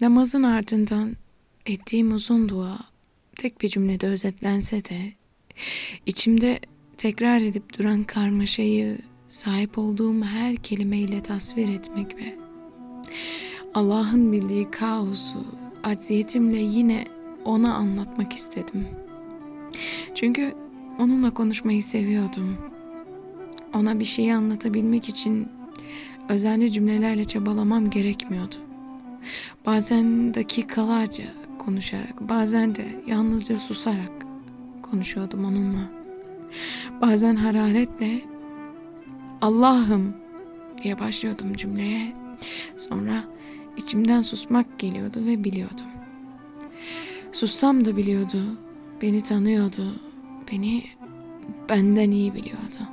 Namazın ardından ettiğim uzun dua tek bir cümlede özetlense de içimde tekrar edip duran karmaşayı sahip olduğum her kelimeyle tasvir etmek ve Allah'ın bildiği kaosu acziyetimle yine ona anlatmak istedim. Çünkü onunla konuşmayı seviyordum. Ona bir şeyi anlatabilmek için özenli cümlelerle çabalamam gerekmiyordu. Bazen dakikalarca konuşarak, bazen de yalnızca susarak konuşuyordum onunla. Bazen hararetle Allah'ım diye başlıyordum cümleye. Sonra içimden susmak geliyordu ve biliyordum. Sussam da biliyordu, beni tanıyordu, beni benden iyi biliyordu.